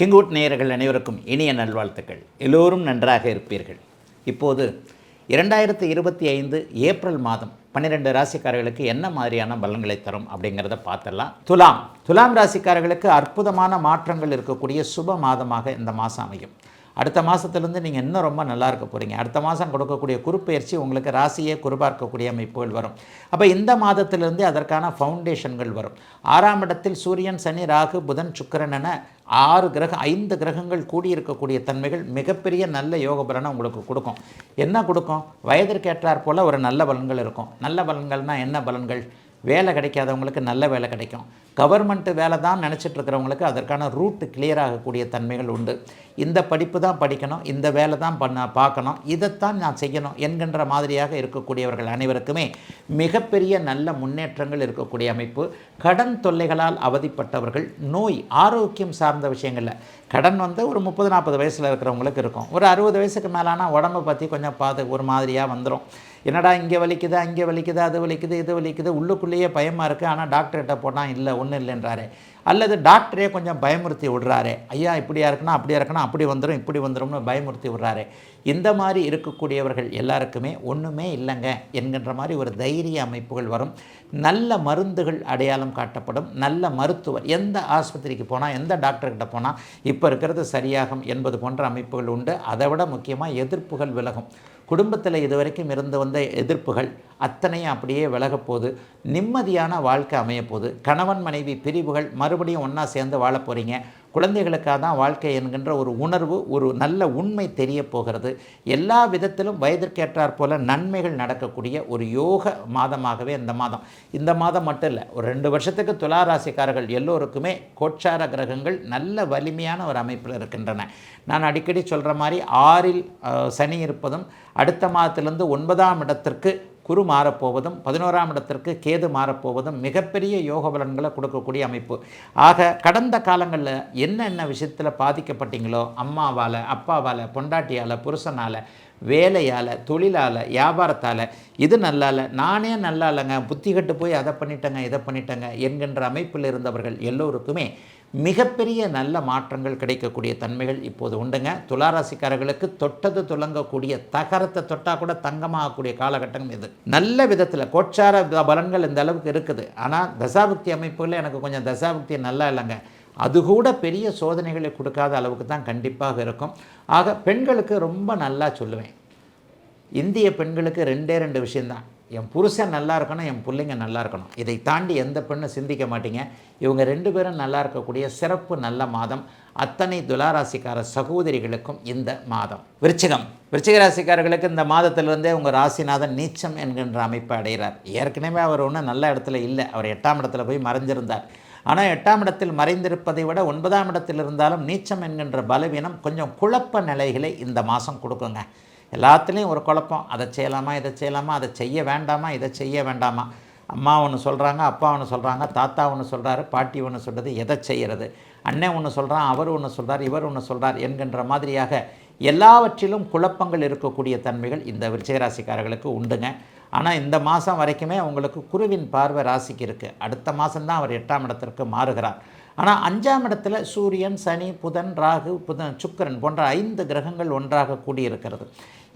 கிங்குட் நேயர்கள் அனைவருக்கும் இனிய நல்வாழ்த்துக்கள். எல்லோரும் நன்றாக இருப்பீர்கள். இப்போது இரண்டாயிரத்து இருபத்தி ஐந்து ஏப்ரல் மாதம் பன்னிரெண்டு ராசிக்காரர்களுக்கு என்ன மாதிரியான பலன்களை தரும் அப்படிங்கிறத பார்த்துடலாம். துலாம் துலாம் ராசிக்காரர்களுக்கு அற்புதமான மாற்றங்கள் இருக்கக்கூடிய சுப மாதமாக இந்த மாதம் அமையும். அடுத்த மாதத்துலேருந்து நீங்கள் இன்னும் ரொம்ப நல்லா இருக்க போகிறீங்க அடுத்த மாதம் கொடுக்கக்கூடிய குறுப்பெயர்ச்சி உங்களுக்கு ராசியே குறுபார்க்கக்கூடிய அமைப்புகள் வரும். அப்போ இந்த மாதத்திலிருந்து அதற்கான ஃபவுண்டேஷன்கள் வரும். ஆறாம் இடத்தில் சூரியன் சனி ராகு புதன் சுக்கரன் என ஆறு கிரகம் ஐந்து கிரகங்கள் கூடியிருக்கக்கூடிய தன்மைகள் மிகப்பெரிய நல்ல யோக பலனை உங்களுக்கு கொடுக்கும். என்ன கொடுக்கும்? வயதிற்கேற்றாற் போல் ஒரு நல்ல பலன்கள் இருக்கும். நல்ல பலன்கள்னால் என்ன பலன்கள்? வேலை கிடைக்காதவங்களுக்கு நல்ல வேலை கிடைக்கும். கவர்மெண்ட்டு வேலை தான் நினச்சிட்ருக்கிறவங்களுக்கு அதற்கான ரூட்டு கிளியர் ஆகக்கூடிய தன்மைகள் உண்டு. இந்த படிப்பு தான் படிக்கணும் இந்த வேலை தான் பண்ண பார்க்கணும் இதைத்தான் நான் செய்யணும் என்கின்ற மாதிரியாக இருக்கக்கூடியவர்கள் அனைவருக்குமே மிகப்பெரிய நல்ல முன்னேற்றங்கள் இருக்கக்கூடிய அமைப்பு. கடன் தொல்லைகளால் அவதிப்பட்டவர்கள் நோய் ஆரோக்கியம் சார்ந்த விஷயங்களில். கடன் வந்து ஒரு முப்பது நாற்பது வயசில் இருக்கிறவங்களுக்கு இருக்கும். ஒரு அறுபது வயசுக்கு மேலான உடம்பை பற்றி கொஞ்சம் பார்த்து ஒரு மாதிரியாக வந்துடும் என்னடா இங்கே வலிக்குது அங்கே வலிக்குது அது வலிக்குது இது வலிக்குது உள்ளுக்குள்ளேயே பயமாக இருக்குது ஆனால் டாக்டர்கிட்ட போனால் இல்லை ஒன்றும் இல்லைன்றாரு. அல்லது டாக்டரே கொஞ்சம் பயமுறுத்தி விடுறாரு. ஐயா இப்படியா இருக்கணும் அப்படியா இருக்கணும் அப்படி வந்துடும் இப்படி வந்துடும்னு பயமுறுத்தி விடுறாரு. இந்த மாதிரி இருக்கக்கூடியவர்கள் எல்லாருக்குமே ஒன்றுமே இல்லைங்க என்கின்ற மாதிரி ஒரு தைரிய அமைப்புகள் வரும். நல்ல மருந்துகள் அடையாளம் காட்டப்படும். நல்ல மருத்துவர் எந்த ஆஸ்பத்திரிக்கு போனால் எந்த டாக்டர்கிட்ட போனால் இப்போ இருக்கிறது சரியாகும் என்பது போன்ற அமைப்புகள் உண்டு. அதை விட முக்கியமாக எதிர்ப்புகள் விலகும். குடும்பத்தில் இதுவரைக்கும் இருந்து வந்த எதிர்ப்புகள் அத்தனையும் அப்படியே விலகப்போகுது நிம்மதியான வாழ்க்கை அமையப்போகுது கணவன் மனைவி பிரிவுகள் மறுபடியும் ஒன்றா சேர்ந்து வாழப்போகிறீங்க குழந்தைகளுக்காக தான் வாழ்க்கை என்கின்ற ஒரு உணர்வு ஒரு நல்ல உண்மை தெரிய போகிறது. எல்லா விதத்திலும் வயதிற்கேற்றாற் போல நன்மைகள் நடக்கக்கூடிய ஒரு யோக மாதமாகவே இந்த மாதம். இந்த மாதம் மட்டும் இல்லை ஒரு ரெண்டு வருஷத்துக்கு துலா ராசிக்காரர்கள் எல்லோருக்குமே கோட்சார கிரகங்கள் நல்ல வலிமையான ஒரு அமைப்பில் இருக்கின்றன. நான் அடிக்கடி சொல்கிற மாதிரி ஆறில் சனி இருப்பதும் அடுத்த மாதத்திலிருந்து ஒன்பதாம் இடத்திற்கு குரு மாறப்போவதும் பதினோராம் இடத்திற்கு கேது மாறப்போவதும் மிகப்பெரிய யோக பலன்களை கொடுக்கக்கூடிய அமைப்பு. ஆக கடந்த காலங்களில் என்னென்ன விஷயத்தில் பாதிக்கப்பட்டீங்களோ அம்மாவால் அப்பாவால் பொண்டாட்டியால் புருஷனால் வேலையால் தொழிலால் வியாபாரத்தால் இது நல்லால நானே நல்லா இல்லைங்க புத்தி கட்டு போய் அதை பண்ணிட்டேங்க இதை பண்ணிட்டேங்க என்கின்ற அமைப்பில் இருந்தவர்கள் எல்லோருக்குமே மிகப்பெரிய நல்ல மாற்றங்கள் கிடைக்கக்கூடிய தன்மைகள் இப்போது உண்டுங்க. துளாராசிக்காரர்களுக்கு தொட்டது துலங்கக்கூடிய தகரத்தை தொட்டால் கூட தங்கமாகக்கூடிய காலகட்டம் இது. நல்ல விதத்தில் கோட்சார பலன்கள் இந்த அளவுக்கு இருக்குது. ஆனால் தசாபக்தி அமைப்புகளில் எனக்கு கொஞ்சம் தசாபக்தி நல்லா இல்லைங்க. அது கூட பெரிய சோதனைகளை கொடுக்காத அளவுக்கு தான் கண்டிப்பாக இருக்கும். ஆக பெண்களுக்கு ரொம்ப நல்லா சொல்லுவேன். இந்திய பெண்களுக்கு ரெண்டே ரெண்டு விஷயந்தான் என் புருஷன் நல்லா இருக்கணும் என் பிள்ளைங்க நல்லா இருக்கணும். இதை தாண்டி எந்த பெண்ணும் சிந்திக்க மாட்டீங்க. இவங்க ரெண்டு பேரும் நல்லா இருக்கக்கூடிய சிறப்பு நல்ல மாதம். அத்தனை துளாராசிக்கார சகோதரிகளுக்கும் இந்த மாதம். விருச்சிகம். விருச்சிக ராசிக்காரர்களுக்கு இந்த மாதத்திலிருந்தே உங்கள் ராசிநாதன் நீச்சம் என்கின்ற அமைப்பை அடைகிறார். ஏற்கனவே அவர் ஒன்றும் நல்ல இடத்துல இல்லை. அவர் எட்டாம் இடத்துல போய் மறைஞ்சிருந்தார். ஆனால் எட்டாம் இடத்தில் மறைந்திருப்பதை விட ஒன்பதாம் இடத்தில் இருந்தாலும் நீச்சம் என்கின்ற பலவீனம் கொஞ்சம் குழப்ப நிலைகளை இந்த மாதம் கொடுக்குங்க. எல்லாத்துலேயும் ஒரு குழப்பம். அதை செய்யலாமா இதை செய்யலாமா அதை செய்ய வேண்டாமா இதை செய்ய வேண்டாமா? அம்மா ஒன்று சொல்கிறாங்க அப்பா ஒன்று சொல்கிறாங்க தாத்தா ஒன்று சொல்கிறாரு பாட்டி ஒன்று சொல்கிறது எதை செய்கிறது அண்ணன் ஒன்று சொல்கிறான் அவர் ஒன்று சொல்கிறார் இவர் ஒன்று சொல்கிறார் என்கின்ற மாதிரியாக எல்லாவற்றிலும் குழப்பங்கள் இருக்கக்கூடிய தன்மைகள் இந்த விருச்சிகராசிக்காரர்களுக்கு உண்டுங்க. ஆனால் இந்த மாதம் வரைக்குமே அவங்களுக்கு குருவின் பார்வை ராசிக்கு இருக்குது அடுத்த மாதம்தான் அவர் எட்டாம் இடத்திற்கு மாறுகிறார். ஆனால் அஞ்சாம் இடத்துல சூரியன் சனி புதன் ராகு புதன் சுக்கிரன் போன்ற ஐந்து கிரகங்கள் ஒன்றாக கூடியிருக்கிறது.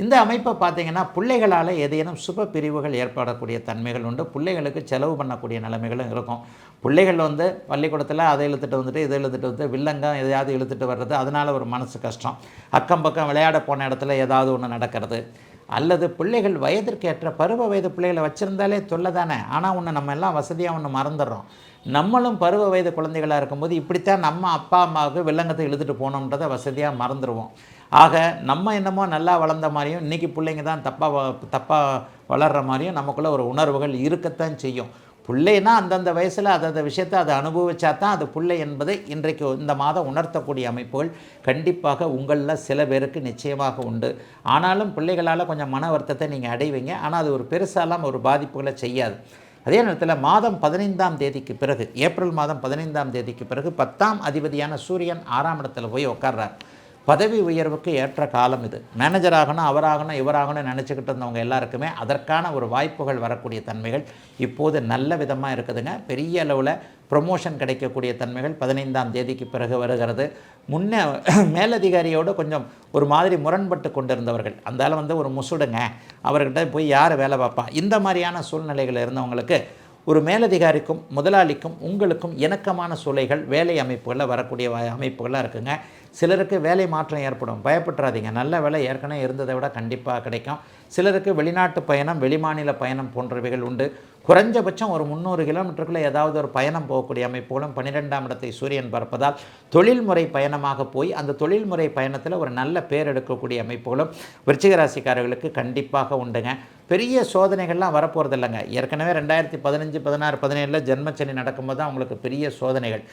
இந்த அமைப்பை பார்த்தீங்கன்னா பிள்ளைகளால் ஏதேனும் சுப பிரிவுகள் ஏற்படக்கூடிய தன்மைகள் உண்டு. பிள்ளைகளுக்கு செலவு பண்ணக்கூடிய நிலைமைகளும் இருக்கும். பிள்ளைகள் வந்து பள்ளிக்கூடத்தில் அதை இழுத்துட்டு வந்துட்டு இதை இழுத்துட்டு வந்து வில்லங்கம் எதையாவது இழுத்துட்டு வர்றது அதனால் ஒரு மனசு கஷ்டம். அக்கம் பக்கம் விளையாட போன இடத்துல ஏதாவது ஒன்று நடக்கிறது. அல்லது பிள்ளைகள் வயதிற்கேற்ற பருவ வயது பிள்ளைகளை வச்சுருந்தாலே தொல்லை தானே. ஆனால் ஒன்று நம்ம எல்லாம் வசதியாக ஒன்று மறந்துடுறோம். நம்மளும் பருவ வயது குழந்தைகளாக இருக்கும்போது இப்படித்தான் நம்ம அப்பா அம்மாவுக்கு வில்லங்கத்தை இழுத்துட்டு போனோன்றதை வசதியாக மறந்துடுவோம். ஆக நம்ம என்னமோ நல்லா வளர்ந்த மாதிரியும் இன்றைக்கி பிள்ளைங்க தான் தப்பாக தப்பாக வளர்கிற மாதிரியும் நமக்குள்ளே ஒரு உணர்வுகள் இருக்கத்தான் செய்யும். பிள்ளைனா அந்தந்த வயசில் அந்தந்த விஷயத்தை அதை அனுபவிச்சா தான் அது பிள்ளை என்பதை இன்றைக்கு இந்த மாதம் உணர்த்தக்கூடிய அமைப்புகள் கண்டிப்பாக உங்களில் சில பேருக்கு நிச்சயமாக உண்டு. ஆனாலும் பிள்ளைகளால் கொஞ்சம் மன வருத்தத்தை நீங்கள் அடைவீங்க. ஆனால் அது ஒரு பெருசாலாம் ஒரு பாதிப்புகளை செய்யாது. அதே நேரத்தில் மாதம் பதினைந்தாம் தேதிக்கு பிறகு ஏப்ரல் மாதம் பதினைந்தாம் தேதிக்கு பிறகு பத்தாம் அதிபதியான சூரியன் ஆறாம் இடத்துல போய் உட்கார்றார் பதவி உயர்வுக்கு ஏற்ற காலம் இது. மேனேஜர் ஆகணும் அவராகணும் இவராகணும் நினச்சிக்கிட்டு இருந்தவங்க எல்லாருக்குமே அதற்கான ஒரு வாய்ப்புகள் வரக்கூடிய தன்மைகள் இப்போது நல்ல விதமாக இருக்குதுங்க. பெரிய அளவில் ப்ரொமோஷன் கிடைக்கக்கூடிய தன்மைகள் பதினைந்தாம் தேதிக்கு பிறகு வருகிறது. முன்னே மேலதிகாரியோடு கொஞ்சம் ஒரு மாதிரி முரண்பட்டு கொண்டிருந்தவர்கள். அந்தால வந்து ஒரு முசுடுங்க. அவர்கிட்ட போய் யார் வேலை பார்ப்பா? இந்த மாதிரியான சூழ்நிலைகள் இருந்தவங்களுக்கு ஒரு மேலதிகாரிக்கும் முதலாளிக்கும் உங்களுக்கும் இணக்கமான சூளைகள் வேலை அமைப்புகளில் வரக்கூடிய அமைப்புகளாக இருக்குங்க. சிலருக்கு வேலை மாற்றம் ஏற்படும். பயப்பட்டுறாதீங்க. நல்ல வேலை ஏற்கனவே இருந்ததை விட கண்டிப்பாக கிடைக்கும். சிலருக்கு வெளிநாட்டு பயணம் வெளிமாநில பயணம் போன்றவைகள் உண்டு. குறைஞ்சபட்சம் ஒரு முந்நூறு கிலோமீட்டருக்குள்ளே ஏதாவது ஒரு பயணம் போகக்கூடிய அமைப்புகளும் பன்னிரெண்டாம் இடத்தை சூரியன் பார்ப்பதால் தொழில்முறை பயணமாக போய் அந்த தொழில்முறை பயணத்தில் ஒரு நல்ல பேர் எடுக்கக்கூடிய அமைப்புகளும் விருச்சிகராசிக்காரர்களுக்கு கண்டிப்பாக உண்டுங்க. பெரிய சோதனைகள்லாம் வரப்போகிறது இல்லைங்க ஏற்கனவே ரெண்டாயிரத்தி பதினஞ்சு பதினாறு பதினேழில் ஜென்மச்சனி நடக்கும்போது தான் அவங்களுக்கு பெரிய சோதனைகள்.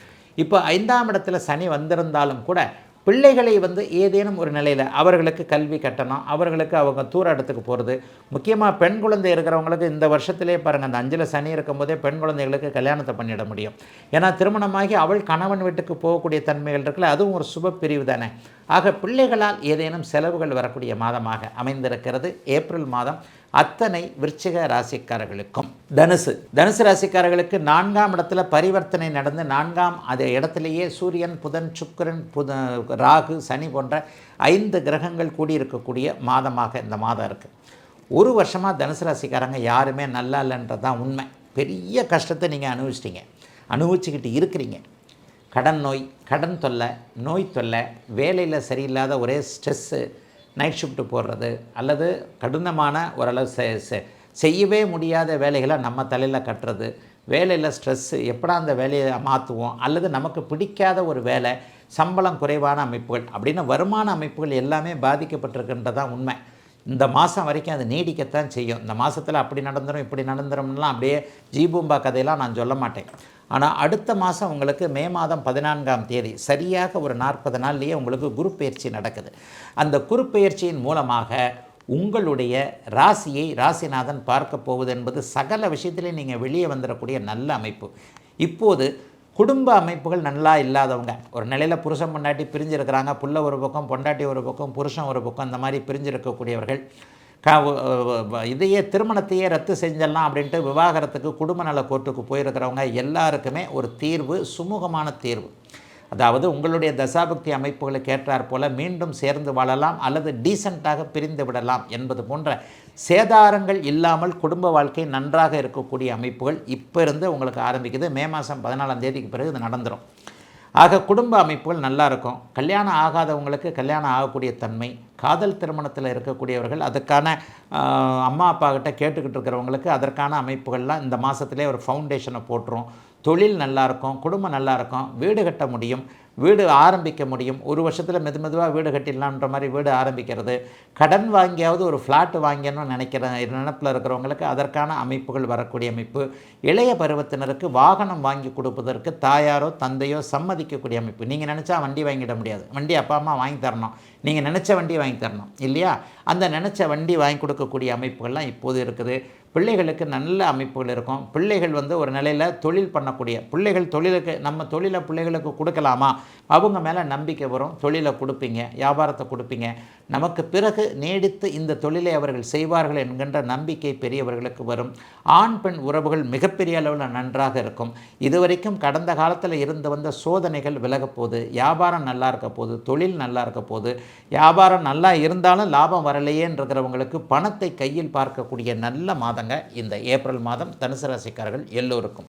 இப்போ ஐந்தாம் இடத்துல சனி வந்திருந்தாலும் கூட பிள்ளைகளை வந்து ஏதேனும் ஒரு நிலையில் அவர்களுக்கு கல்வி கட்டணம் அவர்களுக்கு அவங்க தூர இடத்துக்கு போகிறது முக்கியமாக பெண் குழந்தை இருக்கிறவங்களுக்கு இந்த வருஷத்துலேயே பாருங்கள் அந்த அஞ்சில் சனி இருக்கும்போதே பெண் குழந்தைகளுக்கு கல்யாணத்தை பண்ணிட முடியும். ஏன்னா திருமணமாகி அவள் கணவன் வீட்டுக்கு போகக்கூடிய தன்மைகள் இருக்குல்ல அதுவும் ஒரு சுப பிரிவு தானே. ஆக பிள்ளைகளால் ஏதேனும் செலவுகள் வரக்கூடிய மாதமாக அமைந்திருக்கிறது. ஏப்ரல் மாதம் அத்தனை விருச்சிக ராசிக்காரர்களுக்கும். தனுசு. தனுசு ராசிக்காரர்களுக்கு நான்காம் இடத்துல பரிவர்த்தனை நடந்து நான்காம் அது இடத்துலையே சூரியன் புதன் சுக்கரன் புத ராகு சனி போன்ற ஐந்து கிரகங்கள் கூடியிருக்கக்கூடிய மாதமாக இந்த மாதம் இருக்குது ஒரு வருஷமாக தனுசு ராசிக்காரங்க யாருமே நல்லா இல்லைன்றது தான் உண்மை. பெரிய கஷ்டத்தை நீங்கள் அனுபவிச்சிட்டீங்க. அனுபவிச்சுக்கிட்டு இருக்கிறீங்க. கடன் நோய் கடன் தொல்லை நோய் தொல்லை வேலையில் சரியில்லாத ஒரே ஸ்ட்ரெஸ்ஸு நைட் ஷிஃப்ட்டு போடுறது அல்லது கடினமான ஓரளவு செ- செ- செய்யவே முடியாத வேலைகளை நம்ம தலையில் கட்டுறது. வேலையில் ஸ்ட்ரெஸ்ஸு எப்படா அந்த வேலையை மாற்றுவோம் அல்லது நமக்கு பிடிக்காத ஒரு வேலை சம்பளம் குறைவான அமைப்புகள் அப்படின்னு வருமான அமைப்புகள் எல்லாமே பாதிக்கப்பட்டிருக்கின்றதான் உண்மை. இந்த மாதம் வரைக்கும் அது நீடிக்கத்தான் செய்யும். இந்த மாதத்தில் அப்படி நடந்துரும் இப்படி நடந்துரும்லாம் அப்படியே ஜீபூம்பா கதையெல்லாம் நான் சொல்ல மாட்டேன். ஆனால் அடுத்த மாதம் உங்களுக்கு மே மாதம் பதினான்காம் தேதி சரியாக ஒரு நாற்பது நாள்லேயே உங்களுக்கு குரு பயிற்சி நடக்குது. அந்த குரு பயிற்சியின் மூலமாக உங்களுடைய ராசியை ராசிநாதன் பார்க்க போவது என்பது சகல விஷயத்திலே நீங்கள் வெளியே வந்துடக்கூடிய நல்ல அமைப்பு. இப்போது குடும்ப அமைப்புகள் நல்லா இல்லாதவங்க. ஒரு நிலையில் புருஷன் பொண்டாட்டி பிரிஞ்சிருக்கிறாங்க. புள்ள ஒரு பக்கம் பொண்டாட்டி ஒரு பக்கம் புருஷன் ஒரு பக்கம் இந்த மாதிரி பிரிஞ்சிருக்கக்கூடியவர்கள். க இதையே திருமணத்தையே ரத்து செஞ்சிடலாம் அப்படின்ட்டு விவாகரத்துக்கு குடும்ப நல கோர்ட்டுக்கு போயிருக்கிறவங்க எல்லாருக்குமே ஒரு தீர்வு சுமூகமான தீர்வு. அதாவது உங்களுடைய தசாபக்தி அமைப்புகளுக்கு ஏற்றாற் போல மீண்டும் சேர்ந்து வாழலாம் அல்லது டீசெண்டாக பிரிந்து விடலாம் என்பது போன்ற சேதாரங்கள் இல்லாமல் குடும்ப வாழ்க்கை நன்றாக இருக்கக்கூடிய அமைப்புகள் இப்போ இருந்து உங்களுக்கு ஆரம்பிக்குது. மே மாதம் பதினாலாம் தேதிக்கு பிறகு இது நடந்துடும் ஆக குடும்ப அமைப்புகள் நல்லா இருக்கும். கல்யாணம் ஆகாதவங்களுக்கு கல்யாணம் ஆகக்கூடிய தன்மை காதல் திருமணத்தில் இருக்கக்கூடியவர்கள் அதுக்கான அம்மா அப்பா கிட்ட கேட்டுக்கிட்டு இருக்கிறவங்களுக்கு அதற்கான அமைப்புகள்லாம் இந்த மாதத்துலேயே ஒரு ஃபவுண்டேஷனை போட்டுரும். தொழில் நல்லா இருக்கும் குடும்பம் நல்லாயிருக்கும் வீடு கட்ட முடியும் வீடு ஆரம்பிக்க முடியும். ஒரு வருஷத்தில் மெது மெதுவாக வீடு கட்டிடலான்ற மாதிரி வீடு ஆரம்பிக்கிறது. கடன் வாங்கியாவது ஒரு ஃப்ளாட் வாங்கணும்னு நினைக்கிற நினப்பில் இருக்கிறவங்களுக்கு அதற்கான அமைப்புகள் வரக்கூடிய அமைப்பு. இளைய பருவத்தினருக்கு வாகனம் வாங்கி கொடுப்பதற்கு தாயாரோ தந்தையோ சம்மதிக்கக்கூடிய அமைப்பு. நீங்கள் நினச்சா வண்டி வாங்கிட முடியாது. வண்டி அப்பா அம்மா வாங்கி தரணும். நீங்கள் நினச்ச வண்டி வாங்கி தரணும். இல்லையா? அந்த நினச்ச வண்டி வாங்கி கொடுக்கக்கூடிய அமைப்புகள்லாம் இப்போது இருக்குது. பிள்ளைகளுக்கு நல்ல அமைப்புகள் இருக்கும். பிள்ளைகள் வந்து ஒரு நிலையில் தொழில் பண்ணக்கூடிய பிள்ளைகள் தொழிலுக்கு நம்ம தொழிலை பிள்ளைகளுக்கு கொடுக்கலாமா? அவங்க மேலே நம்பிக்கை வரும். தொழிலை கொடுப்பீங்க வியாபாரத்தை கொடுப்பீங்க. நமக்கு பிறகு நீடித்து இந்த தொழிலை அவர்கள் செய்வார்கள் என்கின்ற நம்பிக்கை பெரியவர்களுக்கு வரும். ஆண் பெண் உறவுகள் மிகப்பெரிய அளவில் நன்றாக இருக்கும். இதுவரைக்கும் கடந்த காலத்தில் இருந்து வந்த சோதனைகள் விலகப்போது வியாபாரம் நல்லா இருக்க போகுது. தொழில் நல்லா இருக்க போகுது. வியாபாரம் நல்லா இருந்தாலும் லாபம் வரலையேன்றவங்களுக்கு பணத்தை கையில் பார்க்கக்கூடிய நல்ல மாதங்க இந்த ஏப்ரல் மாதம். தனுசு ராசிக்காரர்கள் எல்லோருக்கும்.